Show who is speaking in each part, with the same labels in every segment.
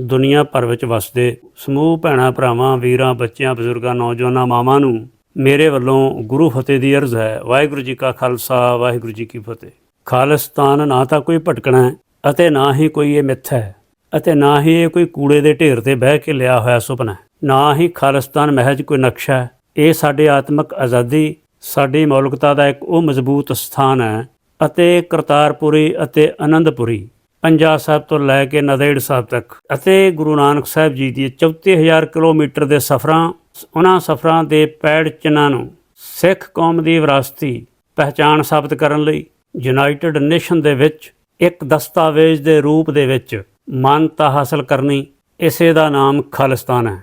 Speaker 1: ਦੁਨੀਆ ਭਰ ਵਿੱਚ ਵਸਦੇ ਸਮੂਹ ਭੈਣਾਂ, ਭਰਾਵਾਂ, ਵੀਰਾਂ, ਬੱਚਿਆਂ, ਬਜ਼ੁਰਗਾਂ, ਨੌਜਵਾਨਾਂ, ਮਾਵਾਂ ਨੂੰ ਮੇਰੇ ਵੱਲੋਂ ਗੁਰੂ ਫਤਿਹ ਦੀ ਅਰਜ਼ ਹੈ। ਵਾਹਿਗੁਰੂ ਜੀ ਕਾ ਖਾਲਸਾ, ਵਾਹਿਗੁਰੂ ਜੀ ਕੀ ਫਤਿਹ। ਖਾਲਿਸਤਾਨ ਨਾ ਤਾਂ ਕੋਈ ਭਟਕਣਾ ਹੈ ਅਤੇ ਨਾ ਹੀ ਕੋਈ ਇਹ ਮਿੱਥ ਹੈ ਅਤੇ ਨਾ ਹੀ ਇਹ ਕੋਈ ਕੂੜੇ ਦੇ ਢੇਰ ਤੇ ਬਹਿ ਕੇ ਲਿਆ ਹੋਇਆ ਸੁਪਨਾ ਹੈ। ਨਾ ਹੀ ਖਾਲਿਸਤਾਨ ਮਹਿਜ ਕੋਈ ਨਕਸ਼ਾ ਹੈ। ਇਹ ਸਾਡੇ ਆਤਮਿਕ ਆਜ਼ਾਦੀ, ਸਾਡੀ ਮੌਲਿਕਤਾ ਦਾ ਇੱਕ ਉਹ ਮਜ਼ਬੂਤ ਸਥਾਨ ਹੈ ਅਤੇ ਕਰਤਾਰਪੁਰੀ ਅਤੇ ਆਨੰਦਪੁਰੀ ਪੰਜਾ ਸਾਹਿਬ ਤੋਂ ਲੈ ਕੇ ਨਦੇੜ ਸਾਹਿਬ ਤੱਕ। ਅਤੇ ਗੁਰੂ ਨਾਨਕ ਸਾਹਿਬ ਜੀ ਦੀ 34000 ਕਿਲੋਮੀਟਰ ਦੇ ਸਫ਼ਰਾਂ, ਉਹਨਾਂ ਸਫ਼ਰਾਂ ਦੇ ਪੈੜ ਚਿੰਨ੍ਹਾਂ ਨੂੰ ਸਿੱਖ ਕੌਮ ਦੀ ਵਿਰਾਸਤੀ ਪਹਿਚਾਣ ਸਾਬਤ ਕਰਨ ਲਈ ਯੂਨਾਈਟਿਡ ਨੇਸ਼ਨ ਦੇ ਵਿੱਚ ਇੱਕ ਦਸਤਾਵੇਜ਼ ਦੇ ਰੂਪ ਦੇ ਵਿੱਚ ਮਾਨਤਾ ਹਾਸਲ ਕਰਨੀ ਇਸੇ ਦਾ ਨਾਮ ਖਾਲਿਸਤਾਨ ਹੈ।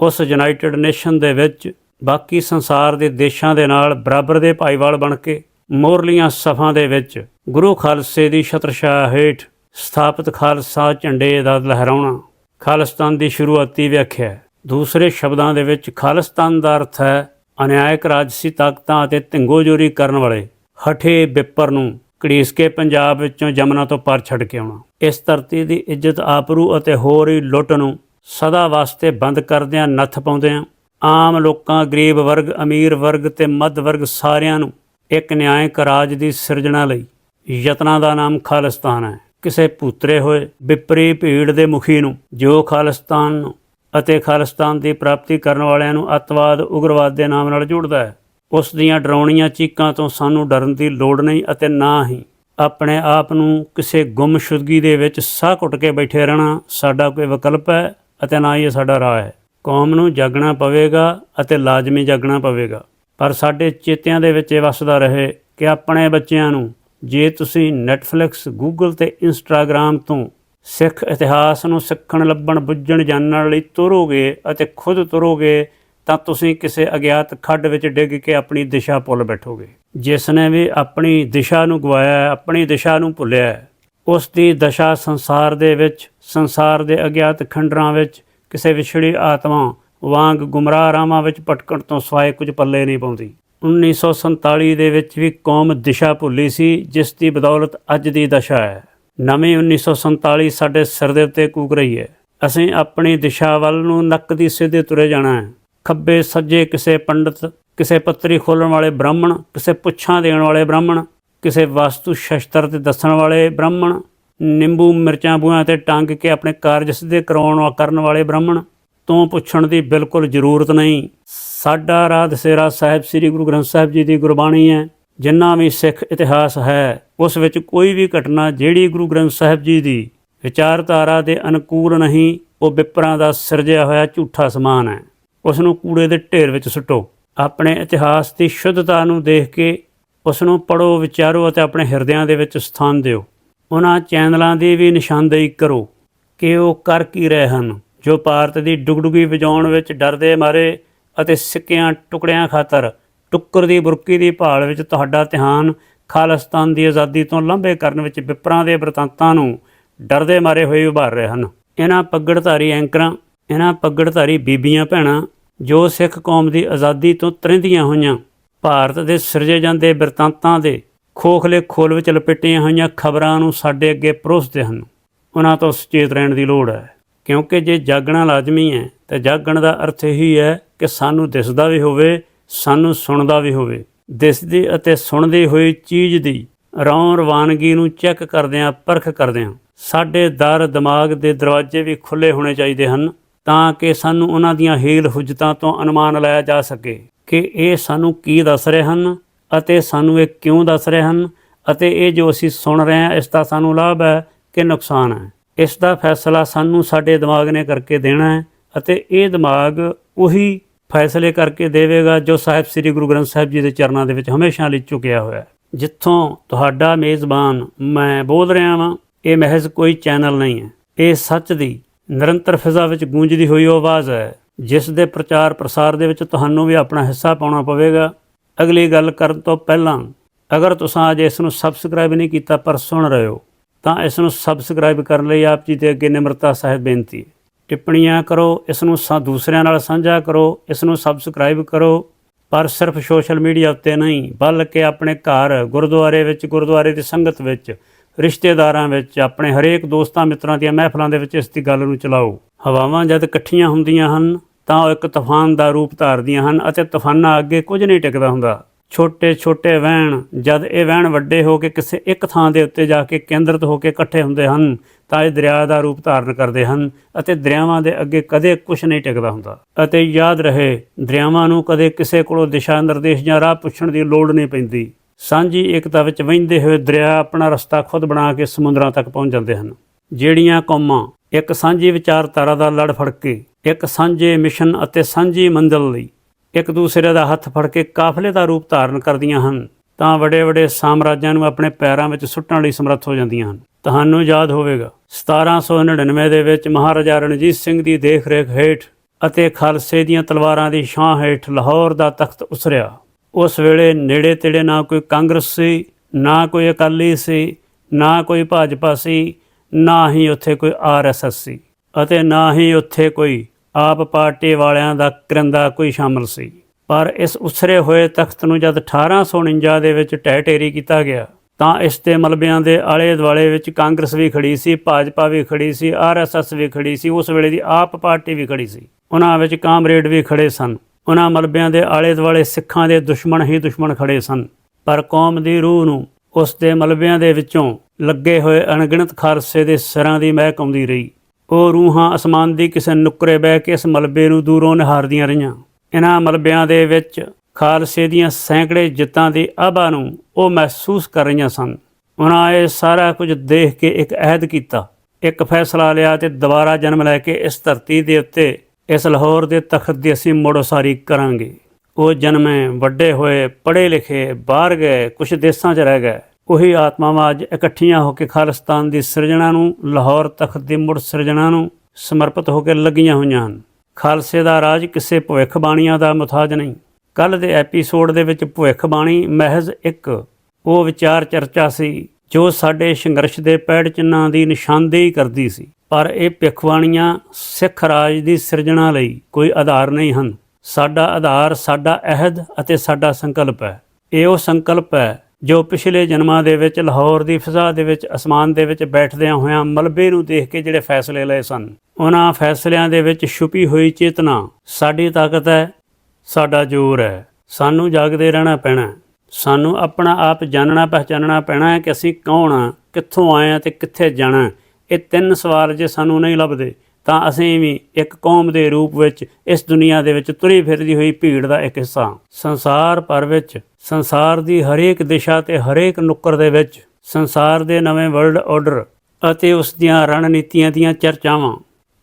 Speaker 1: ਉਸ ਯੂਨਾਈਟਿਡ ਨੇਸ਼ਨ ਦੇ ਵਿੱਚ ਬਾਕੀ ਸੰਸਾਰ ਦੇ ਦੇਸ਼ਾਂ ਦੇ ਨਾਲ ਬਰਾਬਰ ਦੇ ਭਾਈਵਾਲ ਬਣ ਕੇ ਮੋਰਲੀਆਂ ਸਫਾਂ ਦੇ ਵਿੱਚ ਗੁਰੂ ਖਾਲਸੇ ਦੀ ਛਤਰਛਾਇਆ ਹੇਠ ਸਥਾਪਿਤ ਖਾਲਸਾ ਝੰਡੇ ਦਾ ਲਹਿਰਾਉਣਾ ਖਾਲਿਸਤਾਨ ਦੀ ਸ਼ੁਰੂਆਤੀ ਵਿਆਖਿਆ ਦੂਸਰੇ ਸ਼ਬਦਾਂ ਦੇ ਵਿੱਚ ਖਾਲਿਸਤਾਨ ਦਾ ਅਰਥ ਹੈ ਅਨਿਆਇਕ ਰਾਜਸੀ ਤਾਕਤਾਂ ਅਤੇ ਧਿੰਗੋਜੋਰੀ ਕਰਨ ਵਾਲੇ ਹਠੇ ਬਿੱਪਰ ਨੂੰ ਘੜੀਸ ਕੇ ਪੰਜਾਬ ਵਿੱਚੋਂ ਜਮਨਾ ਤੋਂ ਪਾਰ ਛੱਡ ਕੇ ਆਉਣਾ। ਇਸ ਧਰਤੀ ਦੀ ਇੱਜ਼ਤ ਆਪਰੂ ਅਤੇ ਹੋਰ ਹੀ ਲੁੱਟ ਨੂੰ ਸਦਾ ਵਾਸਤੇ ਬੰਦ ਕਰਦਿਆਂ ਨੱਥ ਪਾਉਂਦਿਆਂ ਆਮ ਲੋਕਾਂ, ਗਰੀਬ ਵਰਗ, ਅਮੀਰ ਵਰਗ ਤੇ ਮੱਧ ਵਰਗ ਸਾਰਿਆਂ ਨੂੰ ਇੱਕ ਨਿਆਇਕ ਰਾਜ ਦੀ ਸਿਰਜਣਾ ਲਈ ਯਤਨਾਂ ਦਾ ਨਾਮ ਖਾਲਿਸਤਾਨ ਹੈ। ਕਿਸੇ ਪੂਤਰੇ ਹੋਏ ਵਿਪਰੀ ਭੀੜ ਦੇ ਮੁਖੀ ਨੂੰ, ਜੋ ਖਾਲਿਸਤਾਨ ਨੂੰ ਅਤੇ ਖਾਲਿਸਤਾਨ ਦੀ ਪ੍ਰਾਪਤੀ ਕਰਨ ਵਾਲਿਆਂ ਨੂੰ ਅੱਤਵਾਦ ਉਗਰਵਾਦ ਦੇ ਨਾਮ ਨਾਲ ਜੋੜਦਾ ਹੈ। ਉਸ ਦੀਆਂ ਡਰਾਉਣੀਆਂ ਚੀਕਾਂ ਤੋਂ ਸਾਨੂੰ ਡਰਨ ਦੀ ਲੋੜ ਨਹੀਂ ਅਤੇ ਨਾ ਹੀ ਆਪਣੇ ਆਪ ਨੂੰ ਕਿਸੇ ਗੁੰਮਸ਼ੁਦਗੀ ਦੇ ਵਿੱਚ ਸਾਹ ਘੁੱਟ ਕੇ ਬੈਠੇ ਰਹਿਣਾ ਸਾਡਾ ਕੋਈ ਵਿਕਲਪ ਹੈ ਅਤੇ ਨਾ ਹੀ ਇਹ ਸਾਡਾ ਰਾਹ ਹੈ। ਕੌਮ ਨੂੰ ਜਾਗਣਾ ਪਵੇਗਾ ਅਤੇ ਲਾਜ਼ਮੀ ਜਾਗਣਾ ਪਵੇਗਾ। ਪਰ ਸਾਡੇ ਚੇਤਿਆਂ ਦੇ ਵਿੱਚ ਇਹ ਵਸਦਾ ਰਹੇ ਕਿ ਆਪਣੇ ਬੱਚਿਆਂ ਨੂੰ ਜੇ ਤੁਸੀਂ ਨੈਟਫਲਿਕਸ ਗੂਗਲ ਤੇ ਇੰਸਟਾਗ੍ਰam ਤੋਂ ਸਿੱਖ ਇਤਿਹਾਸ ਨੂੰ ਸਿੱਖਣ ਲੱਭਣ ਬੁੱਝਣ ਜਾਣਨ ਲਈ ਤੁਰੋਗੇ ਅਤੇ ਖੁਦ ਤੁਰੋਗੇ, ਤਾਂ ਤੁਸੀਂ ਕਿਸੇ ਅਗਿਆਤ ਖੱਡ ਵਿੱਚ ਡਿੱਗ ਕੇ ਆਪਣੀ ਦਿਸ਼ਾ ਭੁੱਲ ਬੈਠੋਗੇ। ਜਿਸ ਨੇ ਵੀ ਆਪਣੀ ਦਿਸ਼ਾ ਨੂੰ ਗਵਾਇਆ ਆਪਣੀ ਦਿਸ਼ਾ ਨੂੰ ਭੁੱਲਿਆ ਉਸ ਦੀ ਦਸ਼ਾ ਸੰਸਾਰ ਦੇ ਵਿੱਚ, ਸੰਸਾਰ ਦੇ ਅਗਿਆਤ ਖੰਡਰਾਂ ਵਿੱਚ, ਕਿਸੇ ਵਿਛੜੀ ਆਤਮਾ ਵਾਂਗ ਗੁੰਮਰਾਹ ਰਾਹਾਂ ਵਿੱਚ ਭਟਕਣ ਤੋਂ ਸਵਾਏ ਕੁਝ ਪੱਲੇ ਨਹੀਂ ਪਾਉਂਦੀ। 1947 ਦੇ ਵਿੱਚ ਵੀ ਕੌਮ ਦਿਸ਼ਾ ਭੁੱਲੀ ਸੀ, ਜਿਸ ਦੀ ਬਦੌਲਤ ਅੱਜ ਦੀ ਦਸ਼ਾ ਹੈ। ਨਵੀਂ 1947 ਸਾਡੇ ਸਿਰ ਦੇ ਉੱਤੇ ਕੂਕ ਰਹੀ ਹੈ। ਅਸੀਂ ਆਪਣੀ ਦਿਸ਼ਾ ਵੱਲ ਨੂੰ ਨੱਕ ਦੀ ਸਿੱਧੇ ਤੁਰੇ ਜਾਣਾ ਹੈ। ਖੱਬੇ ਸੱਜੇ ਕਿਸੇ ਪੰਡਤ, ਕਿਸੇ ਪੱਤਰੀ ਖੋਲਣ ਵਾਲੇ ਬ੍ਰਾਹਮਣ, ਕਿਸੇ ਪੁੱਛਾਂ ਦੇਣ ਵਾਲੇ ਬ੍ਰਾਹਮਣ, ਕਿਸੇ ਵਸਤੂ ਸ਼ਸਤਰ ਤੇ ਦੱਸਣ ਵਾਲੇ ਬ੍ਰਾਹਮਣ, ਨਿੰਬੂ ਮਿਰਚਾਂ ਬੂਹਾਂ ਤੇ ਟੰਗ ਕੇ ਆਪਣੇ ਕਾਰਜ ਸਿੱਧੇ ਕਰਾਉਣ ਵਾ ਕਰਨ ਵਾਲੇ ਬ੍ਰਾਹਮਣ, ਤੋਂ ਪੁੱਛਣ ਦੀ ਬਿਲਕੁਲ ਜ਼ਰੂਰਤ ਨਹੀਂ। ਸਾਡਾ ਰਾਹ ਦਸੇਰਾ ਸਾਹਿਬ ਸ੍ਰੀ ਗੁਰੂ ਗ੍ਰੰਥ ਸਾਹਿਬ ਜੀ ਦੀ ਗੁਰਬਾਣੀ ਹੈ, ਜਿੰਨਾ ਵੀ ਸਿੱਖ ਇਤਿਹਾਸ ਹੈ, ਉਸ ਵਿੱਚ ਕੋਈ ਵੀ ਘਟਨਾ ਜਿਹੜੀ ਗੁਰੂ ਗ੍ਰੰਥ ਸਾਹਿਬ ਜੀ ਦੀ ਵਿਚਾਰਧਾਰਾ ਦੇ ਅਨੁਕੂਲ ਨਹੀਂ, ਉਹ ਵਿਪਰਾਂ ਦਾ ਸਿਰਜਿਆ ਹੋਇਆ ਝੂਠਾ ਸਮਾਨ ਹੈ। ਉਸ ਨੂੰ ਕੂੜੇ ਦੇ ਢੇਰ ਵਿੱਚ ਸੁੱਟੋ। ਆਪਣੇ ਇਤਿਹਾਸ ਦੀ ਸ਼ੁੱਧਤਾ ਨੂੰ ਦੇਖ ਕੇ ਉਸ ਨੂੰ ਪੜੋ ਵਿਚਾਰੋ ਅਤੇ ਆਪਣੇ ਹਿਰਦਿਆਂ ਦੇ ਵਿੱਚ ਸਥਾਨ ਦਿਓ। ਉਹਨਾਂ ਚੈਨਲਾਂ ਦੀ ਵੀ ਨਿਸ਼ਾਨਦੇਹੀ ਕਰੋ ਕਿ ਉਹ ਕਰ ਕੀ ਰਹੇ ਹਨ। ਜੋ ਭਾਰਤ ਦੀ ਡੁਗਡੁਗੀ ਵਜਾਉਣ ਵਿੱਚ ਡਰਦੇ ਮਾਰੇ ਅਤੇ ਸਿੱਕਿਆਂ ਟੁਕੜਿਆਂ ਖਾਤਰ ਟੁੱਕਰ ਦੀ ਬੁਰਕੀ ਦੀ ਭਾਲ ਵਿੱਚ ਤੁਹਾਡਾ ਧਿਆਨ ਖਾਲਿਸਤਾਨ ਦੀ ਆਜ਼ਾਦੀ ਤੋਂ ਲੰਬੇ ਕਰਨ ਵਿੱਚ ਵਿਪਰਾਂ ਦੇ ਬਰਤਾਂਤਾਂ ਨੂੰ ਡਰਦੇ ਮਾਰੇ ਹੋਏ ਉਭਾਰ ਰਹੇ ਹਨ। ਇਹਨਾਂ ਪੱਗੜਧਾਰੀ ਐਂਕਰਾਂ, ਇਹਨਾਂ ਪੱਗੜਧਾਰੀ ਬੀਬੀਆਂ ਭੈਣਾਂ ਜੋ ਸਿੱਖ ਕੌਮ ਦੀ ਆਜ਼ਾਦੀ ਤੋਂ ਤਰਿੰਦੀਆਂ ਹੋਈਆਂ, ਭਾਰਤ ਦੇ ਸਿਰਜੇ ਜਾਂਦੇ ਬਿਰਤਾਂਤਾਂ ਦੇ ਖੋਖਲੇ ਖੋਲ ਵਿੱਚ ਲਪੇਟੀਆਂ ਹੋਈਆਂ ਖਬਰਾਂ ਨੂੰ ਸਾਡੇ ਅੱਗੇ ਪਰੋਸਦੇ ਹਨ। ਉਹਨਾਂ ਤੋਂ ਸੁਚੇਤ ਰਹਿਣ ਦੀ ਲੋੜ ਹੈ। ਕਿਉਂਕਿ ਜੇ ਜਾਗਣਾ ਲਾਜ਼ਮੀ ਹੈ, ਤਾਂ ਜਾਗਣ ਦਾ ਅਰਥ ਇਹੀ ਹੈ ਕਿ ਸਾਨੂੰ ਦਿਸਦਾ ਵੀ ਹੋਵੇ, ਸਾਨੂੰ ਸੁਣਦਾ ਵੀ ਹੋਵੇ। ਦਿਸਦੀ ਅਤੇ ਸੁਣਦੀ ਹੋਈ ਚੀਜ਼ ਦੀ ਰੌਂ ਰਵਾਨਗੀ ਨੂੰ ਚੈੱਕ ਕਰਦਿਆਂ ਪਰਖ ਕਰਦਿਆਂ ਸਾਡੇ ਦਰ ਦਿਮਾਗ ਦੇ ਦਰਵਾਜ਼ੇ ਵੀ ਖੁੱਲੇ ਹੋਣੇ ਚਾਹੀਦੇ ਹਨ ਤਾਂ ਕਿ ਸਾਨੂੰ ਉਹਨਾਂ ਦੀਆਂ ਹੀਲ ਹੁਜਤਾਂ ਤੋਂ ਅਨੁਮਾਨ ਲਾਇਆ ਜਾ ਸਕੇ ਕਿ ਇਹ ਸਾਨੂੰ ਕੀ ਦੱਸ ਰਹੇ ਹਨ ਅਤੇ ਸਾਨੂੰ ਇਹ ਕਿਉਂ ਦੱਸ ਰਹੇ ਹਨ ਅਤੇ ਇਹ ਜੋ ਅਸੀਂ ਸੁਣ ਰਹੇ ਹਾਂ, ਇਸ ਦਾ ਸਾਨੂੰ ਲਾਭ ਹੈ ਕਿ ਨੁਕਸਾਨ ਹੈ। ਇਸ ਦਾ ਫੈਸਲਾ ਸਾਨੂੰ ਸਾਡੇ ਦਿਮਾਗ ਨੇ ਕਰਕੇ ਦੇਣਾ ਹੈ ਅਤੇ ਇਹ ਦਿਮਾਗ ਉਹੀ ਫੈਸਲੇ ਕਰਕੇ ਦੇਵੇਗਾ ਜੋ ਸਾਹਿਬ ਸ੍ਰੀ ਗੁਰੂ ਗ੍ਰੰਥ ਸਾਹਿਬ ਜੀ ਦੇ ਚਰਨਾਂ ਦੇ ਵਿੱਚ ਹਮੇਸ਼ਾ ਲਈ ਝੁਕਿਆ ਹੋਇਆ ਹੈ। ਜਿੱਥੋਂ ਤੁਹਾਡਾ ਮੇਜ਼ਬਾਨ ਮੈਂ ਬੋਲ ਰਿਹਾ ਹਾਂ ਇਹ ਮਹਿਜ਼ ਕੋਈ ਚੈਨਲ ਨਹੀਂ ਹੈ। ਇਹ ਸੱਚ ਦੀ ਨਿਰੰਤਰ ਫਿਜ਼ਾ ਵਿੱਚ ਗੂੰਜਦੀ ਹੋਈ ਆਵਾਜ਼ ਹੈ, ਜਿਸ ਦੇ ਪ੍ਰਚਾਰ ਪ੍ਰਸਾਰ ਦੇ ਵਿੱਚ ਤੁਹਾਨੂੰ ਵੀ ਆਪਣਾ ਹਿੱਸਾ ਪਾਉਣਾ ਪਵੇਗਾ। ਅਗਲੀ ਗੱਲ ਕਰਨ ਤੋਂ ਪਹਿਲਾਂ, ਅਗਰ ਤੁਸੀਂ ਅਜੇ ਇਸ ਨੂੰ ਸਬਸਕ੍ਰਾਈਬ ਨਹੀਂ ਕੀਤਾ ਪਰ ਸੁਣ ਰਹੇ ਹੋ, ਤਾਂ ਇਸ ਨੂੰ ਸਬਸਕ੍ਰਾਈਬ ਕਰਨ ਲਈ ਆਪ ਜੀ ਦੇ ਅੱਗੇ ਨਿਮਰਤਾ ਸਹਿਤ ਬੇਨਤੀ ਹੈ। ਟਿੱਪਣੀਆਂ ਕਰੋ ਇਸ ਨੂੰ ਸਾ, ਦੂਸਰਿਆਂ ਨਾਲ ਸਾਂਝਾ ਕਰੋ ਇਸ ਨੂੰ ਸਬਸਕ੍ਰਾਈਬ ਕਰੋ। ਪਰ ਸਿਰਫ ਸੋਸ਼ਲ ਮੀਡੀਆ ਉੱਤੇ ਨਹੀਂ, ਬਲਕਿ ਆਪਣੇ ਘਰ, ਗੁਰਦੁਆਰੇ ਵਿੱਚ, ਗੁਰਦੁਆਰੇ ਦੀ ਸੰਗਤ ਵਿੱਚ, ਰਿਸ਼ਤੇਦਾਰਾਂ ਵਿੱਚ, ਆਪਣੇ ਹਰੇਕ ਦੋਸਤਾਂ ਮਿੱਤਰਾਂ ਦੀਆਂ ਮਹਿਫਲਾਂ ਦੇ ਵਿੱਚ ਇਸ ਦੀ ਗੱਲ ਨੂੰ ਚਲਾਓ। ਹਵਾਵਾਂ ਜਦ ਇਕੱਠੀਆਂ ਹੁੰਦੀਆਂ ਹਨ, ਤਾਂ ਉਹ ਇੱਕ ਤੂਫਾਨ ਦਾ ਰੂਪ ਧਾਰਦੀਆਂ ਹਨ ਅਤੇ ਤੂਫਾਨਾਂ ਅੱਗੇ ਕੁਝ ਨਹੀਂ ਟਿਕਦਾ ਹੁੰਦਾ। ਛੋਟੇ ਛੋਟੇ ਵਹਿਣ ਜਦ ਇਹ ਵਹਿਣ ਵੱਡੇ ਹੋ ਕੇ ਕਿਸੇ ਇੱਕ ਥਾਂ ਦੇ ਉੱਤੇ ਜਾ ਕੇ ਕੇਂਦਰਿਤ ਹੋ ਕੇ ਇਕੱਠੇ ਹੁੰਦੇ ਹਨ, ਤਾਂ ਇਹ ਦਰਿਆ ਦਾ ਰੂਪ ਧਾਰਨ ਕਰਦੇ ਹਨ ਅਤੇ ਦਰਿਆਵਾਂ ਦੇ ਅੱਗੇ ਕਦੇ ਕੁਝ ਨਹੀਂ ਟਿਕਦਾ ਹੁੰਦਾ। ਅਤੇ ਯਾਦ ਰਹੇ, ਦਰਿਆਵਾਂ ਨੂੰ ਕਦੇ ਕਿਸੇ ਕੋਲੋਂ ਦਿਸ਼ਾ ਨਿਰਦੇਸ਼ ਜਾਂ ਰਾਹ ਪੁੱਛਣ ਦੀ ਲੋੜ ਨਹੀਂ ਪੈਂਦੀ। ਸਾਂਝੀ ਏਕਤਾ ਵਿੱਚ ਵਹਿੰਦੇ ਹੋਏ ਦਰਿਆ ਆਪਣਾ ਰਸਤਾ ਖੁਦ ਬਣਾ ਕੇ ਸਮੁੰਦਰਾਂ ਤੱਕ ਪਹੁੰਚ ਜਾਂਦੇ ਹਨ। ਜਿਹੜੀਆਂ ਕੌਮਾਂ ਇੱਕ ਸਾਂਝੀ ਵਿਚਾਰਧਾਰਾ ਦਾ ਲੜ ਫੜ ਕੇ ਇੱਕ ਸਾਂਝੇ ਮਿਸ਼ਨ ਅਤੇ ਸਾਂਝੀ ਮੰਜ਼ਿਲ ਲਈ ਇੱਕ ਦੂਸਰੇ ਦਾ ਹੱਥ ਫੜ ਕੇ ਕਾਫਲੇ ਦਾ ਰੂਪ ਧਾਰਨ ਕਰਦੀਆਂ ਹਨ, ਤਾਂ ਵੱਡੇ ਵੱਡੇ ਸਾਮਰਾਜਾਂ ਨੂੰ ਆਪਣੇ ਪੈਰਾਂ ਵਿੱਚ ਸੁੱਟਣ ਲਈ ਸਮਰੱਥ ਹੋ ਜਾਂਦੀਆਂ ਹਨ। ਤੁਹਾਨੂੰ ਯਾਦ ਹੋਵੇਗਾ 1799 ਦੇ ਵਿੱਚ ਮਹਾਰਾਜਾ ਰਣਜੀਤ ਸਿੰਘ ਦੀ ਦੇਖ ਰੇਖ ਹੇਠ ਅਤੇ ਖਾਲਸੇ ਦੀਆਂ ਤਲਵਾਰਾਂ ਦੀ ਛਾਂ ਹੇਠ ਲਾਹੌਰ ਦਾ ਤਖਤ ਉਸਰਿਆ। ਉਸ ਵੇਲੇ ਨੇੜੇ ਤੇੜੇ ਨਾ ਕੋਈ ਕਾਂਗਰਸ ਸੀ, ਨਾ ਕੋਈ ਅਕਾਲੀ ਸੀ, ਨਾ ਕੋਈ ਭਾਜਪਾ ਸੀ, ਨਾ ਹੀ ਉੱਥੇ ਕੋਈ ਆਰਐਸਐਸ ਸੀ ਅਤੇ ਨਾ ਹੀ ਉੱਥੇ ਕੋਈ ਆਪ ਪਾਰਟੀ ਵਾਲਿਆਂ ਦਾ ਕਰਿੰਦਾ ਕੋਈ ਸ਼ਾਮਲ ਸੀ। ਪਰ ਇਸ ਉਸਰੇ ਹੋਏ ਤਖਤ ਨੂੰ ਜਦ 1849 ਦੇ ਵਿੱਚ ਢਹਿ ਢੇਰੀ ਕੀਤਾ ਗਿਆ, ਤਾਂ ਇਸ ਦੇ ਮਲਬਿਆਂ ਦੇ ਆਲੇ ਦੁਆਲੇ ਵਿੱਚ ਕਾਂਗਰਸ ਵੀ ਖੜੀ ਸੀ, ਭਾਜਪਾ ਵੀ ਖੜੀ ਸੀ ਆਰਐਸਐਸ ਵੀ ਖੜੀ ਸੀ, ਉਸ ਵੇਲੇ ਦੀ ਆਪ ਪਾਰਟੀ ਵੀ ਖੜੀ ਸੀ। ਉਹਨਾਂ ਵਿੱਚ ਕਾਮਰੇਡ ਵੀ ਖੜੇ ਸਨ। ਉਹਨਾਂ ਮਲਬਿਆਂ ਦੇ ਆਲੇ ਦੁਆਲੇ ਸਿੱਖਾਂ ਦੇ ਦੁਸ਼ਮਣ ਹੀ ਦੁਸ਼ਮਣ ਖੜੇ ਸਨ। ਪਰ ਕੌਮ ਦੀ ਰੂਹ ਨੂੰ ਉਸ ਦੇ ਮਲਬਿਆਂ ਦੇ ਵਿੱਚੋਂ ਲੱਗੇ ਹੋਏ ਅਣਗਿਣਤ ਖਾਲਸੇ ਦੇ ਸਿਰਾਂ ਦੀ ਮਹਿਕ ਆਉਂਦੀ ਰਹੀ। ਉਹ ਰੂਹਾਂ ਅਸਮਾਨ ਦੀ ਕਿਸੇ ਨੁਕਰੇ ਬਹਿ ਕੇ ਇਸ ਮਲਬੇ ਨੂੰ ਦੂਰੋਂ ਨਿਹਾਰਦੀਆਂ ਰਹੀਆਂ। ਇਹਨਾਂ ਮਲਬਿਆਂ ਦੇ ਵਿੱਚ ਖਾਲਸੇ ਦੀਆਂ ਸੈਂਕੜੇ ਜਿੱਤਾਂ ਦੀ ਆਭਾ ਨੂੰ ਉਹ ਮਹਿਸੂਸ ਕਰ ਰਹੀਆਂ ਸਨ। ਉਹਨਾਂ ਇਹ ਸਾਰਾ ਕੁਝ ਦੇਖ ਕੇ ਇੱਕ ਅਹਿਦ ਕੀਤਾ। ਇੱਕ ਫੈਸਲਾ ਲਿਆ ਤੇ ਦੁਬਾਰਾ ਜਨਮ ਲੈ ਕੇ ਇਸ ਧਰਤੀ ਦੇ ਉੱਤੇ, ਇਸ ਲਾਹੌਰ ਦੇ ਤਖਤ ਦੀ ਅਸੀਂ ਮੁੜ ਉਸਾਰੀ ਕਰਾਂਗੇ। ਉਹ ਜਨਮੇ ਵੱਡੇ ਹੋਏ, ਪੜ੍ਹੇ ਲਿਖੇ, ਬਾਹਰ ਗਏ ਕੁਝ ਦੇਸ਼ਾਂ 'ਚ ਰਹਿ ਗਏ। ਉਹੀ ਆਤਮਾਵਾਂ ਅੱਜ ਇਕੱਠੀਆਂ ਹੋ ਕੇ ਖਾਲਿਸਤਾਨ ਦੀ ਸਿਰਜਣਾ ਨੂੰ, ਲਾਹੌਰ ਤਖਤ ਦੀ ਮੁੜ ਸਿਰਜਣਾ ਨੂੰ ਸਮਰਪਿਤ ਹੋ ਕੇ ਲੱਗੀਆਂ ਹੋਈਆਂ ਹਨ। ਖਾਲਸੇ ਦਾ ਰਾਜ ਕਿਸੇ ਭਵਿੱਖਬਾਣੀਆਂ ਦਾ ਮੁਤਾਜ ਨਹੀਂ। ਕੱਲ ਦੇ ਐਪੀਸੋਡ ਦੇ ਵਿੱਚ ਭਵਿੱਖਬਾਣੀ ਮਹਿਜ਼ ਇੱਕ, ਉਹ ਵਿਚਾਰ ਚਰਚਾ ਸੀ, ਜੋ ਸਾਡੇ ਸੰਘਰਸ਼ ਦੇ ਪੈੜ ਚਿੰਨਾਂ ਦੀ ਨਿਸ਼ਾਨਦੇਹੀ ਕਰਦੀ ਸੀ। ਪਰ ਇਹ ਭਵਿੱਖਬਾਣੀਆਂ ਸਿੱਖ ਰਾਜ ਦੀ ਸਿਰਜਣਾ ਲਈ ਕੋਈ ਆਧਾਰ ਨਹੀਂ ਹਨ। ਸਾਡਾ ਆਧਾਰ ਸਾਡਾ ਅਹਿਦ ਅਤੇ ਸਾਡਾ ਸੰਕਲਪ ਹੈ। ਇਹ ਉਹ ਸੰਕਲਪ ਹੈ ਜੋ ਪਿਛਲੇ ਜਨਮਾਂ ਦੇ ਵਿੱਚ ਲਾਹੌਰ ਦੀ ਫਿਜ਼ਾ ਦੇ ਵਿੱਚ ਅਸਮਾਨ ਦੇ ਵਿੱਚ ਬੈਠਦਿਆਂ ਹੋਇਆਂ ਮਲਬੇ ਨੂੰ ਦੇਖ ਕੇ ਜਿਹੜੇ ਫੈਸਲੇ ਲਏ ਸਨ, ਉਹਨਾਂ ਫੈਸਲਿਆਂ ਦੇ ਵਿੱਚ ਛੁਪੀ ਹੋਈ ਚੇਤਨਾ ਸਾਡੀ ਤਾਕਤ ਹੈ, ਸਾਡਾ ਜ਼ੋਰ ਹੈ। ਸਾਨੂੰ ਜਾਗਦੇ ਰਹਿਣਾ ਪੈਣਾ ਸਾਨੂੰ ਆਪਣਾ ਆਪ ਜਾਣਨਾ ਪਹਿਚਾਨਣਾ ਪੈਣਾ ਹੈ ਕਿ ਅਸੀਂ ਕੌਣ ਆ ਕਿੱਥੋਂ ਆਏ ਆ ਤੇ ਕਿੱਥੇ ਜਾਣਾ ਇਹ ਤਿੰਨ ਸਵਾਲ ਜੇ ਸਾਨੂੰ ਨਹੀਂ ਲੱਭਦੇ, ਤਾਂ ਅਸੀਂ ਵੀ ਇੱਕ ਕੌਮ ਦੇ ਰੂਪ ਵਿੱਚ ਇਸ ਦੁਨੀਆ ਦੇ ਵਿੱਚ ਤੁਰੀ ਫਿਰਦੀ ਹੋਈ ਭੀੜ ਦਾ ਇੱਕ ਹਿੱਸਾ ਹਾਂ। ਸੰਸਾਰ ਭਰ ਵਿੱਚ ਸੰਸਾਰ ਦੀ ਹਰੇਕ ਦਿਸ਼ਾ ਤੇ ਹਰੇਕ ਨੁੱਕਰ ਦੇ ਵਿੱਚ ਸੰਸਾਰ ਦੇ ਨਵੇਂ ਵਰਲਡ ਆਰਡਰ ਅਤੇ ਉਸ ਦੀਆਂ ਰਣਨੀਤੀਆਂ ਦੀਆਂ ਚਰਚਾਵਾਂ।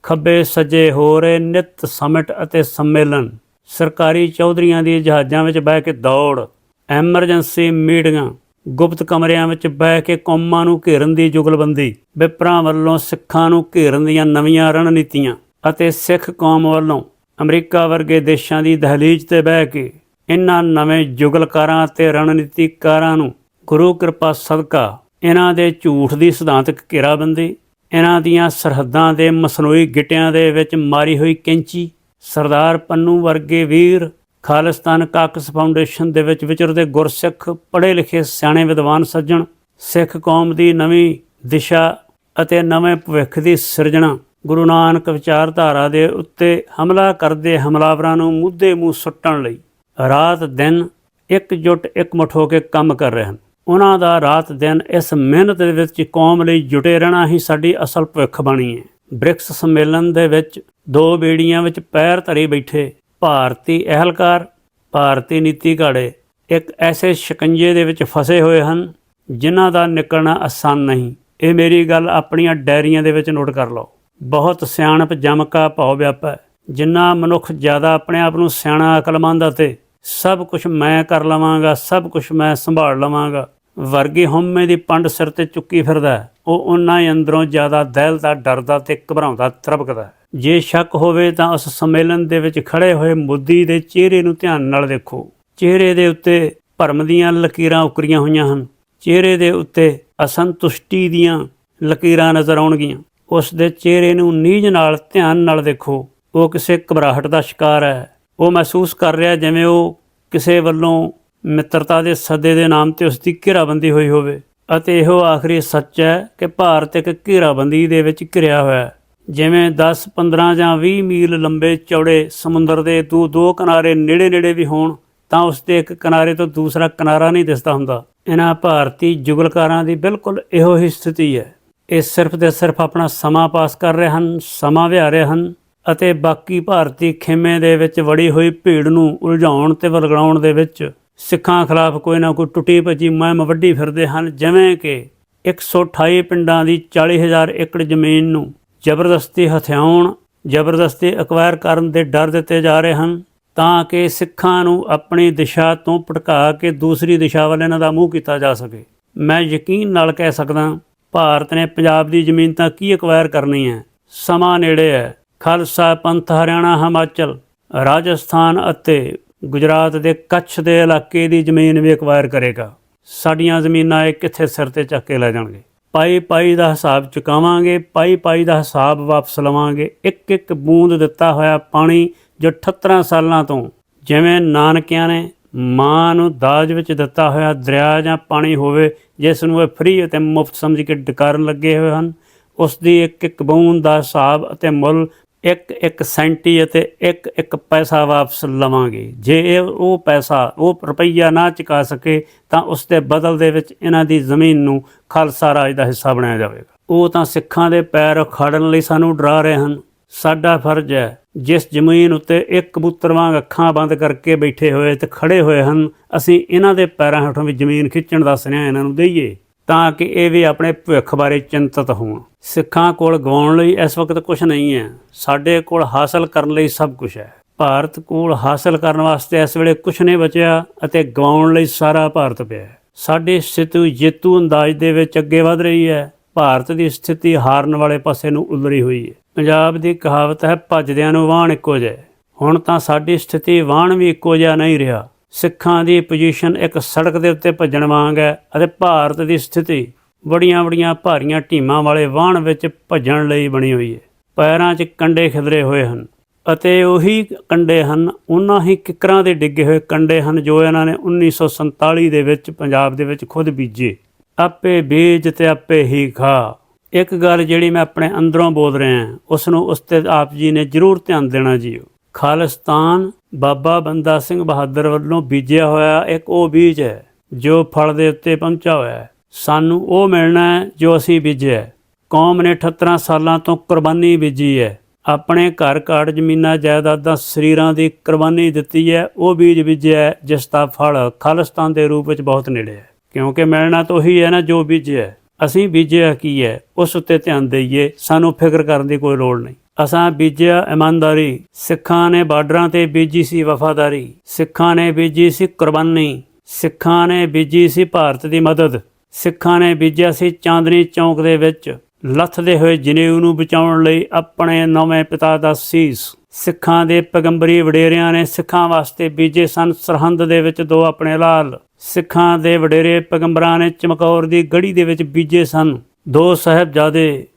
Speaker 1: ਖੱਬੇ ਸੱਜੇ ਹੋ ਰਹੇ ਨਿਤ ਸਮਿਟ ਅਤੇ ਸੰਮੇਲਨ। ਸਰਕਾਰੀ ਚੌਧਰੀਆਂ ਦੀ ਜਹਾਜ਼ਾਂ ਵਿੱਚ ਬਹਿ ਕੇ ਦੌੜ। ਐਮਰਜੈਂਸੀ ਮੀਟਿੰਗਾਂ। ਗੁਪਤ ਕਮਰਿਆਂ ਵਿੱਚ ਬਹਿ ਕੇ ਕੌਮਾਂ ਨੂੰ ਘੇਰਨ ਦੀ ਜੁਗਲਬੰਦੀ। ਵਿਪਰਾਂ ਵੱਲੋਂ ਸਿੱਖਾਂ ਨੂੰ ਘੇਰਨ ਦੀਆਂ ਨਵੀਆਂ ਰਣਨੀਤੀਆਂ ਅਤੇ ਸਿੱਖ ਕੌਮ ਵੱਲੋਂ ਅਮਰੀਕਾ ਵਰਗੇ ਦੇਸ਼ਾਂ ਦੀ ਦਹਲੀਜ਼ ਤੇ ਬਹਿ ਕੇ ਇਹਨਾਂ ਨਵੇਂ ਜੁਗਲਕਾਰਾਂ ਅਤੇ ਰਣਨੀਤੀਕਾਰਾਂ ਨੂੰ ਗੁਰੂ ਕਿਰਪਾ ਸਦਕਾ ਇਹਨਾਂ ਦੇ ਝੂਠ ਦੀ ਸਿਧਾਂਤਕ ਘੇਰਾਬੰਦੀ ਇਹਨਾਂ ਦੀਆਂ ਸਰਹੱਦਾਂ ਦੇ ਮਸਨੂਈ ਗਿੱਟਿਆਂ ਦੇ ਵਿੱਚ ਮਾਰੀ ਹੋਈ ਕੈਂਚੀ, ਸਰਦਾਰ ਪੰਨੂ ਵਰਗੇ ਵੀਰ, ਖਾਲਿਸਤਾਨ ਕਾਕਸ ਫਾਊਂਡੇਸ਼ਨ ਦੇ ਵਿੱਚ ਵਿਚਰਦੇ ਗੁਰਸਿੱਖ ਪੜ੍ਹੇ ਲਿਖੇ ਸਿਆਣੇ ਵਿਦਵਾਨ ਸੱਜਣ, ਸਿੱਖ ਕੌਮ ਦੀ ਨਵੀਂ ਦਿਸ਼ਾ ਅਤੇ ਨਵੇਂ ਭਵਿੱਖ ਦੀ ਸਿਰਜਣਾ, ਗੁਰੂ ਨਾਨਕ ਵਿਚਾਰਧਾਰਾ ਦੇ ਉੱਤੇ ਹਮਲਾ ਕਰਦੇ ਹਮਲਾਵਰਾਂ ਨੂੰ ਮੁੱਦੇ ਮੂੰਹ ਸੁੱਟਣ ਲਈ। ਰਾਤ ਦਿਨ ਇਕਜੁੱਟ ਇਕਮੁੱਠ ਹੋ ਕੇ ਕੰਮ ਕਰ ਰਹੇ ਹਨ। ਉਹਨਾਂ ਦਾ ਰਾਤ ਦਿਨ ਇਸ ਮਿਹਨਤ ਦੇ ਵਿੱਚ ਕੌਮ ਲਈ ਜੁਟੇ ਰਹਿਣਾ ਹੀ ਸਾਡੀ ਅਸਲ ਭਵਿੱਖਬਾਣੀ ਹੈ। ਬ੍ਰਿਕਸ ਸੰਮੇਲਨ ਦੇ ਵਿੱਚ ਦੋ ਬੇੜੀਆਂ ਵਿੱਚ ਪੈਰ ਧਰੇ ਬੈਠੇ ਭਾਰਤੀ ਅਹਿਲਕਾਰ, ਭਾਰਤੀ ਨੀਤੀ ਘਾੜੇ ਇੱਕ ਐਸੇ ਸ਼ਿਕੰਜੇ ਦੇ ਵਿੱਚ ਫਸੇ ਹੋਏ ਹਨ ਜਿਨ੍ਹਾਂ ਦਾ ਨਿਕਲਣਾ ਆਸਾਨ ਨਹੀਂ। ਇਹ ਮੇਰੀ ਗੱਲ ਆਪਣੀਆਂ ਡਾਇਰੀਆਂ ਦੇ ਵਿੱਚ ਨੋਟ ਕਰ ਲਓ। ਬਹੁਤ ਸਿਆਣਪ ਜਮਕਾ ਭਾਉ ਵਿਆਪਾ ਹੈ। ਜਿੰਨਾ ਮਨੁੱਖ ਜ਼ਿਆਦਾ ਆਪਣੇ ਆਪ ਨੂੰ ਸਿਆਣਾ ਅਕਲਮੰਦ ਅਤੇ ਸਭ ਕੁਝ ਮੈਂ ਕਰ ਲਵਾਂਗਾ, ਸਭ ਕੁਝ ਮੈਂ ਸੰਭਾਲ ਲਵਾਂਗਾ। ਵਰਗੀ ਹਉਮੈ ਦੀ ਪੰਡ ਸਿਰ ਤੇ ਚੁੱਕੀ ਫਿਰਦਾ ਉਹ ਉਹਨਾਂ ਹੀ ਅੰਦਰੋਂ ਜ਼ਿਆਦਾ ਦਹਿਲਦਾ ਡਰਦਾ ਤੇ ਘਬਰਾਉਂਦਾ ਤਰਬਕਦਾ ਜੇ ਸ਼ੱਕ ਹੋਵੇ ਤਾਂ ਉਸ ਸੰਮੇਲਨ ਦੇ ਵਿੱਚ ਖੜੇ ਹੋਏ ਮੋਦੀ ਦੇ ਚਿਹਰੇ ਨੂੰ ਧਿਆਨ ਨਾਲ ਦੇਖੋ। ਚਿਹਰੇ ਦੇ ਉੱਤੇ ਭਰਮ ਦੀਆਂ ਲਕੀਰਾਂ ਉਕਰੀਆਂ ਹੋਈਆਂ ਹਨ। ਚਿਹਰੇ ਦੇ ਉੱਤੇ ਅਸੰਤੁਸ਼ਟੀ ਦੀਆਂ ਲਕੀਰਾਂ ਨਜ਼ਰ ਆਉਣਗੀਆਂ। ਉਸ ਦੇ ਚਿਹਰੇ ਨੂੰ ਨੀਝ ਨਾਲ ਧਿਆਨ ਨਾਲ ਦੇਖੋ। ਉਹ ਕਿਸੇ ਘਬਰਾਹਟ ਦਾ ਸ਼ਿਕਾਰ ਹੈ। ਉਹ ਮਹਿਸੂਸ ਕਰ ਰਿਹਾ ਜਿਵੇਂ ਉਹ ਕਿਸੇ ਵੱਲੋਂ ਮਿੱਤਰਤਾ ਦੇ ਸੱਦੇ ਦੇ ਨਾਮ ਤੇ ਉਸ ਦੀ ਘੇਰਾਬੰਦੀ ਹੋਈ ਹੋਵੇ ਅਤੇ ਇਹੋ ਆਖਰੀ ਸੱਚ ਹੈ ਕਿ ਭਾਰਤ ਇੱਕ ਘੇਰਾਬੰਦੀ ਦੇ ਵਿੱਚ ਘਿਰਿਆ ਹੋਇਆ ਹੈ। ਜਿਵੇਂ 10 15 ਜਾਂ 20 ਮੀਲ ਲੰਬੇ ਚੌੜੇ ਸਮੁੰਦਰ ਦੇ ਦੋ ਦੋ ਕਿਨਾਰੇ ਨੇੜੇ ਨੇੜੇ ਵੀ ਹੋਣ, ਤਾਂ ਉਸ ਦੇ ਇੱਕ ਕਿਨਾਰੇ ਤੋਂ ਦੂਸਰਾ ਕਿਨਾਰਾ ਨਹੀਂ ਦਿਸਦਾ ਹੁੰਦਾ। ਇਹਨਾਂ ਭਾਰਤੀ ਜੁਗਲਕਾਰਾਂ ਦੀ ਬਿਲਕੁਲ ਇਹੋ ਹੀ ਸਥਿਤੀ ਹੈ। ਇਹ ਸਿਰਫ ਤੇ ਸਿਰਫ ਆਪਣਾ ਸਮਾਂ ਪਾਸ ਕਰ ਰਹੇ ਹਨ, ਸਮਾਂ ਵਿਹਾਰ ਰਹੇ ਹਨ ਅਤੇ ਬਾਕੀ ਭਾਰਤੀ ਖੇਮੇ ਦੇ ਵਿੱਚ ਵੜੀ ਹੋਈ ਭੀੜ ਨੂੰ ਉਲਝਾਉਣ ਤੇ ਵਲਗਾਉਣ ਦੇ ਵਿੱਚ ਸਿੱਖਾਂ ਖਿਲਾਫ ਕੋਈ ਨਾ ਕੋਈ ਟੁੱਟੀ ਭੱਜੀ ਮਹਿਮ ਵੱਡੀ ਫਿਰਦੇ ਹਨ, ਜਿਵੇਂ ਕਿ 128 ਪਿੰਡਾਂ ਦੀ 40000 ਏਕੜ ਜ਼ਮੀਨ ਨੂੰ ਜ਼ਬਰਦਸਤੀ ਹਥਿਆਉਣ, ਜ਼ਬਰਦਸਤੀ ਅਕਵਾਇਰ ਕਰਨ ਦੇ ਡਰ ਦਿੱਤੇ ਜਾ ਰਹੇ ਹਨ, ਤਾਂ ਕਿ ਸਿੱਖਾਂ ਨੂੰ ਆਪਣੀ ਦਿਸ਼ਾ ਤੋਂ ਭਟਕਾ ਕੇ ਦੂਸਰੀ ਦਿਸ਼ਾ ਵੱਲ ਇਹਨਾਂ ਦਾ ਮੂੰਹ ਕੀਤਾ ਜਾ ਸਕੇ। ਮੈਂ ਯਕੀਨ ਨਾਲ ਕਹਿ ਸਕਦਾ, ਭਾਰਤ ਨੇ ਪੰਜਾਬ ਦੀ ਜ਼ਮੀਨ ਤਾਂ ਕੀ ਅਕਵਾਇਰ ਕਰਨੀ ਹੈ? ਸਮਾਂ ਨੇੜੇ ਹੈ। ਖਾਲਸਾ ਪੰਥ ਹਰਿਆਣਾ ਹਿਮਾਚਲ, ਰਾਜਸਥਾਨ ਅਤੇ ਗੁਜਰਾਤ ਦੇ ਕੱਛ ਦੇ ਇਲਾਕੇ ਦੀ ਜ਼ਮੀਨ ਵੀ ਅਕਵਾਇਰ ਕਰੇਗਾ। ਸਾਡੀਆਂ ਜ਼ਮੀਨਾਂ ਇਹ ਕਿੱਥੇ ਸਿਰ ਤੇ ਚੱਕ ਕੇ ਲੈ ਜਾਣਗੇ? ਪਾਈ ਪਾਈ ਦਾ ਹਿਸਾਬ ਚੁਕਾਵਾਂਗੇ, ਪਾਈ ਪਾਈ ਦਾ ਹਿਸਾਬ ਵਾਪਸ ਲਵਾਂਗੇ। ਇੱਕ ਇੱਕ ਬੂੰਦ ਦਿੱਤਾ ਹੋਇਆ ਪਾਣੀ ਜੋ 78 ਸਾਲਾਂ ਤੋਂ ਜਿਵੇਂ ਨਾਨਕਿਆਂ ਨੇ ਮਾਂ ਨੂੰ ਦਾਜ ਵਿੱਚ ਦਿੱਤਾ ਹੋਇਆ ਦਰਿਆ ਜਾਂ ਪਾਣੀ ਹੋਵੇ, ਜਿਸ ਨੂੰ ਇਹ ਫ੍ਰੀ ਅਤੇ ਮੁਫਤ ਸਮਝ ਕੇ ਡਕਾਰਨ ਲੱਗੇ ਹੋਏ ਹਨ, ਉਸ ਦੀ ਇੱਕ ਇੱਕ ਬੂੰਦ ਦਾ ਹਿਸਾਬ ਅਤੇ ਮੁੱਲ ਇੱਕ ਇੱਕ ਸੈਂਟੀ ਅਤੇ ਇੱਕ ਇੱਕ ਪੈਸਾ ਵਾਪਸ ਲਵਾਂਗੇ। ਜੇ ਇਹ, ਉਹ ਪੈਸਾ, ਉਹ ਰੁਪਈਆ ਨਾ ਚੁਕਾ ਸਕੇ, ਤਾਂ ਉਸ ਦੇ ਬਦਲ ਦੇ ਵਿੱਚ ਇਹਨਾਂ ਦੀ ਜ਼ਮੀਨ ਨੂੰ ਖਾਲਸਾ ਰਾਜ ਦਾ ਹਿੱਸਾ ਬਣਾਇਆ ਜਾਵੇਗਾ। ਉਹ ਤਾਂ ਸਿੱਖਾਂ ਦੇ ਪੈਰ ਉਖਾੜਨ ਲਈ ਸਾਨੂੰ ਡਰਾ ਰਹੇ ਹਨ। ਸਾਡਾ ਫਰਜ਼ ਹੈ, ਜਿਸ ਜ਼ਮੀਨ ਉੱਤੇ ਇੱਕ ਕਬੂਤਰ ਵਾਂਗ ਅੱਖਾਂ ਬੰਦ ਕਰਕੇ ਬੈਠੇ ਹੋਏ ਤੇ ਖੜੇ ਹੋਏ ਹਨ, ਅਸੀਂ ਇਹਨਾਂ ਦੇ ਪੈਰਾਂ ਹੇਠੋਂ ਵੀ ਜ਼ਮੀਨ ਖਿੱਚਣ ਦਾ ਸੁਨੇਹਾ ਇਹਨਾਂ ਨੂੰ ਦਈਏ। ਤਾਂ ਕਿ ਇਹ ਵੀ ਆਪਣੇ ਭਵਿੱਖ ਬਾਰੇ ਚਿੰਤਤ ਹੋਣ। ਸਿੱਖਾਂ ਕੋਲ ਗਵਾਉਣ ਲਈ ਇਸ ਵਕਤ ਕੁਝ ਨਹੀਂ ਹੈ। ਸਾਡੇ ਕੋਲ ਹਾਸਲ ਕਰਨ ਲਈ ਸਭ ਕੁਝ ਹੈ। ਭਾਰਤ ਕੋਲ ਹਾਸਲ ਕਰਨ ਵਾਸਤੇ ਇਸ ਵੇਲੇ ਕੁਝ ਨਹੀਂ ਬਚਿਆ ਅਤੇ ਗਵਾਉਣ ਲਈ ਸਾਰਾ ਭਾਰਤ ਪਿਆ ਹੈ। ਸਾਡੀ ਸਥਿਤੀ ਜੇਤੂ ਅੰਦਾਜ਼ ਦੇ ਵਿੱਚ ਅੱਗੇ ਵਧ ਰਹੀ ਹੈ। ਭਾਰਤ ਦੀ ਸਥਿਤੀ ਹਾਰਨ ਵਾਲੇ ਪਾਸੇ ਨੂੰ ਉਲਰੀ ਹੋਈ ਹੈ। ਪੰਜਾਬ ਦੀ ਕਹਾਵਤ ਹੈ, ਭੱਜਦਿਆਂ ਨੂੰ ਵਾਹਣ ਇੱਕੋ ਜਿਹਾ। ਹੁਣ ਤਾਂ ਸਾਡੀ ਸਥਿਤੀ ਵਾਹਣ ਵੀ ਇੱਕੋ ਜਿਹਾ ਨਹੀਂ ਰਿਹਾ। ਸਿੱਖਾਂ ਦੀ ਪੋਜੀਸ਼ਨ ਇੱਕ ਸੜਕ ਦੇ ਉੱਤੇ ਭੱਜਣ ਵਾਂਗ ਹੈ ਅਤੇ ਭਾਰਤ ਦੀ ਸਥਿਤੀ ਬੜੀਆਂ ਬੜੀਆਂ ਭਾਰੀਆਂ ਢੀਮਾਂ ਵਾਲੇ ਵਾਹਣ ਵਿੱਚ ਭੱਜਣ ਲਈ ਬਣੀ ਹੋਈ ਹੈ। ਪੈਰਾਂ 'ਚ ਕੰਡੇ ਖਿਦਰੇ ਹੋਏ ਹਨ ਅਤੇ ਉਹੀ ਕੰਡੇ ਹਨ, ਉਹਨਾਂ ਹੀ ਕਿਕਰਾਂ ਦੇ ਡਿੱਗੇ ਹੋਏ ਕੰਡੇ ਹਨ ਜੋ ਇਹਨਾਂ ਨੇ 1947 ਦੇ ਵਿੱਚ ਪੰਜਾਬ ਦੇ ਵਿੱਚ ਖੁਦ ਬੀਜੇ। ਆਪੇ ਬੀਜ ਤੇ ਆਪੇ ਹੀ ਖਾ। ਇੱਕ ਗੱਲ ਜਿਹੜੀ ਮੈਂ ਆਪਣੇ ਅੰਦਰੋਂ ਬੋਲ ਰਿਹਾ ਉਸ ਨੂੰ ਉਸ ਤੇ ਆਪ ਜੀ ਨੇ ਜ਼ਰੂਰ ਧਿਆਨ ਦੇਣਾ ਜੀਓ। ਖਾਲਿਸਤਾਨ ਬਾਬਾ ਬੰਦਾ ਸਿੰਘ ਬਹਾਦਰ ਵੱਲੋਂ ਬੀਜਿਆ ਹੋਇਆ ਇੱਕ ਉਹ ਬੀਜ ਹੈ, ਜੋ ਫਲ ਦੇ ਉੱਤੇ ਪਹੁੰਚਾ ਹੋਇਆ ਹੈ। ਸਾਨੂੰ ਉਹ ਮਿਲਣਾ ਹੈ ਜੋ ਅਸੀਂ ਬੀਜਿਆ ਕੌਮ ਨੇ 78 ਸਾਲਾਂ ਤੋਂ ਕੁਰਬਾਨੀ ਬੀਜੀ ਹੈ। ਆਪਣੇ ਘਰ ਘਾਟ ਜ਼ਮੀਨਾਂ ਜਾਇਦਾਦਾਂ ਸਰੀਰਾਂ ਦੀ ਕੁਰਬਾਨੀ ਦਿੱਤੀ ਹੈ। ਉਹ ਬੀਜ ਬੀਜਿਆ ਜਿਸ ਦਾ ਫਲ ਖਾਲਿਸਤਾਨ ਦੇ ਰੂਪ ਵਿੱਚ ਬਹੁਤ ਨੇੜੇ ਹੈ। ਕਿਉਂਕਿ ਮਿਲਣਾ ਤਾਂ ਉਹੀ ਹੈ ਨਾ ਜੋ ਬੀਜਿਆ ਅਸੀਂ ਬੀਜਿਆ ਕੀ ਹੈ, ਉਸ ਉੱਤੇ ਧਿਆਨ ਦੇਈਏ। ਸਾਨੂੰ ਫਿਕਰ ਕਰਨ ਦੀ ਕੋਈ ਲੋੜ ਨਹੀਂ। ਅਸਾਂ ਬੀਜਿਆ ਇਮਾਨਦਾਰੀ। ਸਿੱਖਾਂ ਨੇ ਬਾਰਡਰਾਂ ਤੇ ਬੀਜੀ ਸੀ ਵਫਾਦਾਰੀ। ਸਿੱਖਾਂ ਨੇ ਬੀਜੀ ਸੀ ਕੁਰਬਾਨੀ। ਸਿੱਖਾਂ ਨੇ ਬੀਜੀ ਸੀ ਭਾਰਤ ਦੀ ਮਦਦ। ਸਿੱਖਾਂ ਨੇ ਬੀਜਿਆ ਸੀ ਚਾਂਦਨੀ ਚੌਂਕ ਦੇ ਵਿੱਚ। ਲੱਥਦੇ ਹੋਏ ਜਨੇਊ ਨੂੰ ਬਚਾਉਣ ਲਈ ਆਪਣੇ ਨਵੇਂ ਪਿਤਾ ਦਾ ਸੀਸ। ਸਿੱਖਾਂ ਦੇ ਪੈਗੰਬਰੀ ਵਡੇਰਿਆਂ ਨੇ ਸਿੱਖਾਂ ਵਾਸਤੇ ਬੀਜੇ ਸਨ ਸਰਹੰਦ ਦੇ ਵਿੱਚ ਦੋ ਆਪਣੇ ਲਾਲ। ਸਿੱਖਾਂ ਦੇ ਵਡੇਰੇ ਪੈਗੰਬਰਾਂ ਨੇ ਚਮਕੌਰ ਦੀ ਗੜੀ ਦੇ ਵਿੱਚ ਬੀਜੇ ਸਨ। ਦੋ ਸਾਹਿਬਜ਼ਾਦੇ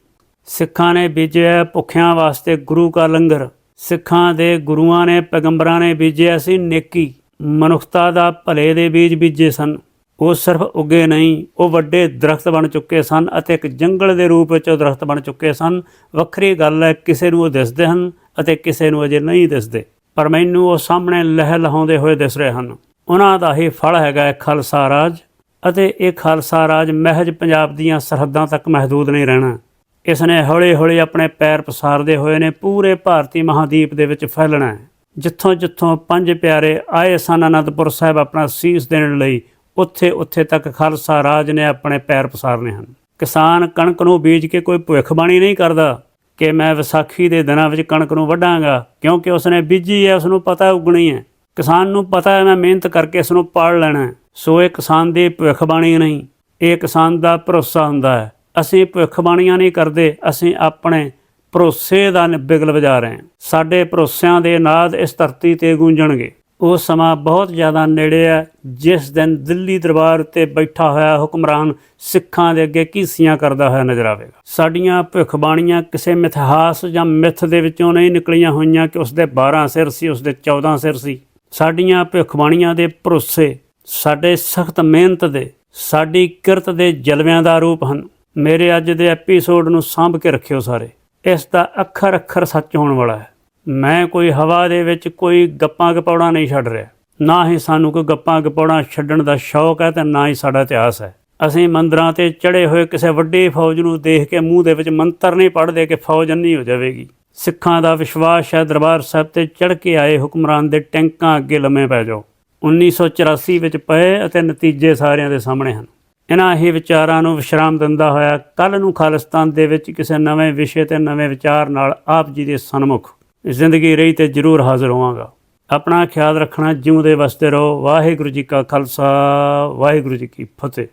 Speaker 1: ਸਿੱਖਾਂ ਨੇ ਬੀਜਿਆ ਭੁੱਖਿਆਂ ਵਾਸਤੇ ਗੁਰੂ ਕਾ ਲੰਗਰ। ਸਿੱਖਾਂ ਦੇ ਗੁਰੂਆਂ ਨੇ ਪੈਗੰਬਰਾਂ ਨੇ ਬੀਜਿਆ ਸੀ ਨੇਕੀ। ਮਨੁੱਖਤਾ ਦਾ ਭਲੇ ਦੇ ਬੀਜ ਬੀਜੇ ਸਨ। ਉਹ ਸਿਰਫ ਉੱਗੇ ਨਹੀਂ, ਉਹ ਵੱਡੇ ਦਰਖਤ ਬਣ ਚੁੱਕੇ ਸਨ ਅਤੇ ਇੱਕ ਜੰਗਲ ਦੇ ਰੂਪ ਵਿੱਚ ਉਹ ਦਰਖਤ ਬਣ ਚੁੱਕੇ ਸਨ। ਵੱਖਰੀ ਗੱਲ ਹੈ, ਕਿਸੇ ਨੂੰ ਉਹ ਦਿਸਦੇ ਹਨ ਅਤੇ ਕਿਸੇ ਨੂੰ ਅਜੇ ਨਹੀਂ ਦਿਸਦੇ। ਪਰ ਮੈਨੂੰ ਉਹ ਸਾਹਮਣੇ ਲਹਿ ਲਹਾਉਂਦੇ ਹੋਏ ਦਿਸ ਰਹੇ ਹਨ। ਉਹਨਾਂ ਦਾ ਹੀ ਫਲ ਹੈਗਾ ਹੈ ਖਾਲਸਾ ਰਾਜ ਅਤੇ ਇਹ ਖਾਲਸਾ ਰਾਜ ਮਹਿਜ ਪੰਜਾਬ ਦੀਆਂ ਸਰਹੱਦਾਂ ਤੱਕ ਮਹਦੂਦ ਨਹੀਂ ਰਹਿਣਾ। ਇਸ ਨੇ ਹੌਲੀ-ਹੌਲੀ ਆਪਣੇ ਪੈਰ ਪਸਾਰਦੇ ਹੋਏ ਨੇ ਪੂਰੇ ਭਾਰਤੀ ਮਹਾਦੀਪ ਦੇ ਵਿੱਚ ਫੈਲਣਾ ਹੈ। ਜਿੱਥੋਂ ਜਿੱਥੋਂ ਪੰਜ ਪਿਆਰੇ ਆਏ ਸਨ ਅਨੰਦਪੁਰ ਸਾਹਿਬ ਆਪਣਾ ਸੀਸ ਦੇਣ ਲਈ ਉੱਥੇ ਉੱਥੇ ਤੱਕ ਖਾਲਸਾ ਰਾਜ ਨੇ ਆਪਣੇ ਪੈਰ ਪਸਾਰਨੇ ਹਨ। ਕਿਸਾਨ ਕਣਕ ਨੂੰ ਬੀਜ ਕੇ ਕੋਈ ਭਵਿੱਖਬਾਣੀ ਨਹੀਂ ਕਰਦਾ, ਕਿ ਮੈਂ ਵਿਸਾਖੀ ਦੇ ਦਿਨਾਂ ਵਿੱਚ ਕਣਕ ਨੂੰ ਵੱਢਾਂਗਾ, ਕਿਉਂਕਿ ਉਸਨੇ ਬੀਜੀ ਹੈ ਉਸ ਨੂੰ ਪਤਾ ਉਗਣੀ ਹੈ। ਕਿਸਾਨ ਨੂੰ ਪਤਾ ਹੈ, ਮੈਂ ਮਿਹਨਤ ਕਰਕੇ ਇਸ ਨੂੰ ਪਾੜ ਲੈਣਾ ਸੋ ਇਹ ਕਿਸਾਨ ਦੀ ਭਵਿੱਖਬਾਣੀ ਨਹੀਂ, ਇਹ ਕਿਸਾਨ ਦਾ ਭਰੋਸਾ ਹੁੰਦਾ ਹੈ। ਅਸੀਂ ਭਵਿੱਖਬਾਣੀਆਂ ਨਹੀਂ ਕਰਦੇ, ਅਸੀਂ ਆਪਣੇ ਭਰੋਸੇ ਦਾ ਬਿਗਲ ਵਜਾ ਰਹੇ ਹਾਂ। ਸਾਡੇ ਭਰੋਸਿਆਂ ਦੇ ਨਾਦ ਇਸ ਧਰਤੀ ਤੇ ਗੂੰਜਣਗੇ। ਉਹ ਸਮਾਂ ਬਹੁਤ ਜ਼ਿਆਦਾ ਨੇੜੇ ਹੈ, ਜਿਸ ਦਿਨ ਦਿੱਲੀ ਦਰਬਾਰ ਉੱਤੇ ਬੈਠਾ ਹੋਇਆ ਹੁਕਮਰਾਨ ਸਿੱਖਾਂ ਦੇ ਅੱਗੇ ਕੀਸੀਆਂ ਕਰਦਾ ਹੋਇਆ ਨਜ਼ਰ ਆਵੇਗਾ। ਸਾਡੀਆਂ ਭਵਿੱਖਬਾਣੀਆਂ ਕਿਸੇ ਮਿਥਿਹਾਸ ਜਾਂ ਮਿੱਥ ਦੇ ਵਿੱਚੋਂ ਨਹੀਂ ਨਿਕਲੀਆਂ ਹੋਈਆਂ ਕਿ ਉਸ ਦੇ 12 ਸਿਰ ਸੀ ਉਸ ਦੇ 14 ਸਿਰ ਸੀ। ਸਾਡੀਆਂ ਭਵਿੱਖਬਾਣੀਆਂ ਦੇ ਭਰੋਸੇ, ਸਾਡੇ ਸਖਤ ਮਿਹਨਤ ਦੇ, ਸਾਡੀ ਕਿਰਤ ਦੇ ਜਲਵਿਆਂ ਦਾ ਰੂਪ ਹਨ। ਮੇਰੇ ਅੱਜ ਦੇ ਐਪੀਸੋਡ ਨੂੰ ਸਾਂਭ ਕੇ ਰੱਖਿਓ ਸਾਰੇ। ਇਸ ਦਾ ਅੱਖਰ ਅੱਖਰ ਸੱਚ ਹੋਣ ਵਾਲਾ ਹੈ। ਮੈਂ ਕੋਈ ਹਵਾ ਦੇ ਵਿੱਚ ਕੋਈ ਗੱਪਾਂ ਗਪੌੜਾਂ ਨਹੀਂ ਛੱਡ ਰਿਹਾ। ਨਾ ਹੀ ਸਾਨੂੰ ਕੋਈ ਗੱਪਾਂ ਗਪੌੜਾਂ ਛੱਡਣ ਦਾ ਸ਼ੌਕ ਹੈ ਤੇ ਨਾ ਹੀ ਸਾਡਾ ਇਤਿਹਾਸ ਹੈ। ਅਸੀਂ ਮੰਦਰਾਂ ਤੇ ਚੜੇ ਹੋਏ ਕਿਸੇ ਵੱਡੀ ਫੌਜ ਨੂੰ ਦੇਖ ਕੇ ਮੂੰਹ ਦੇ ਵਿੱਚ ਮੰਤਰ ਨਹੀਂ ਪੜ੍ਹਦੇ ਕਿ ਫੌਜ ਅੰਨੀ ਹੋ ਜਾਵੇਗੀ। ਸਿੱਖਾਂ ਦਾ ਵਿਸ਼ਵਾਸ ਹੈ ਦਰਬਾਰ ਸਾਹਿਬ ਤੇ ਚੜ ਕੇ ਆਏ ਹੁਕਮਰਾਨ ਦੇ ਟੈਂਕਾਂ ਅੱਗੇ ਲੰਮੇ ਪੈ ਜਾਓ। 1984 ਵਿੱਚ ਪਏ ਅਤੇ ਨਤੀਜੇ ਸਾਰਿਆਂ ਦੇ ਸਾਹਮਣੇ ਹਨ। ਇਹਨਾਂ ਹੀ ਵਿਚਾਰਾਂ ਨੂੰ ਵਿਸ਼ਰਾਮ ਦਿੰਦਾ ਹੋਇਆ ਕੱਲ ਨੂੰ ਖਾਲਿਸਤਾਨ ਦੇ ਵਿੱਚ ਕਿਸੇ ਨਵੇਂ ਵਿਸ਼ੇ ਤੇ ਨਵੇਂ ਵਿਚਾਰ ਨਾਲ ਆਪ ਜੀ ਦੇ ਸਨਮੁਖ ਜ਼ਿੰਦਗੀ ਰਹੀ ਤੇ ਜ਼ਰੂਰ ਹਾਜ਼ਰ ਹੋਵਾਂਗਾ। ਆਪਣਾ ਖਿਆਲ ਰੱਖਣਾ ਜਿਉਂਦੇ ਵਸਦੇ ਰਹੋ। ਵਾਹਿਗੁਰੂ ਜੀ ਕਾ ਖਾਲਸਾ। ਵਾਹਿਗੁਰੂ ਜੀ ਕੀ ਫਤਿਹ।